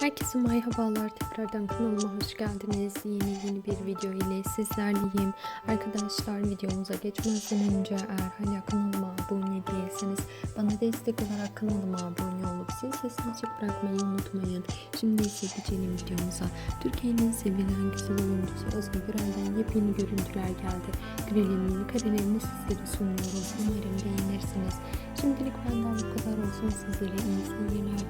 Herkese merhabalar tekrardan kanalıma hoş geldiniz. Yeni yeni bir video ile sizlerleyim. Arkadaşlar videomuza geçmezden önce eğer hala kanalıma abone değilseniz bana destek olarak kanalıma abone olup zil sesini açık bırakmayı unutmayın. Şimdi ise geçelim videomuza. Türkiye'nin sevilen güzel oyuncusu Özgür Gürel'den yepyeni görüntüler geldi. Gürel'in yeni karelerini sizlere sunuyoruz. Umarım beğenirsiniz. Şimdilik benden bu kadar olsun. Sizlere iyi seyirler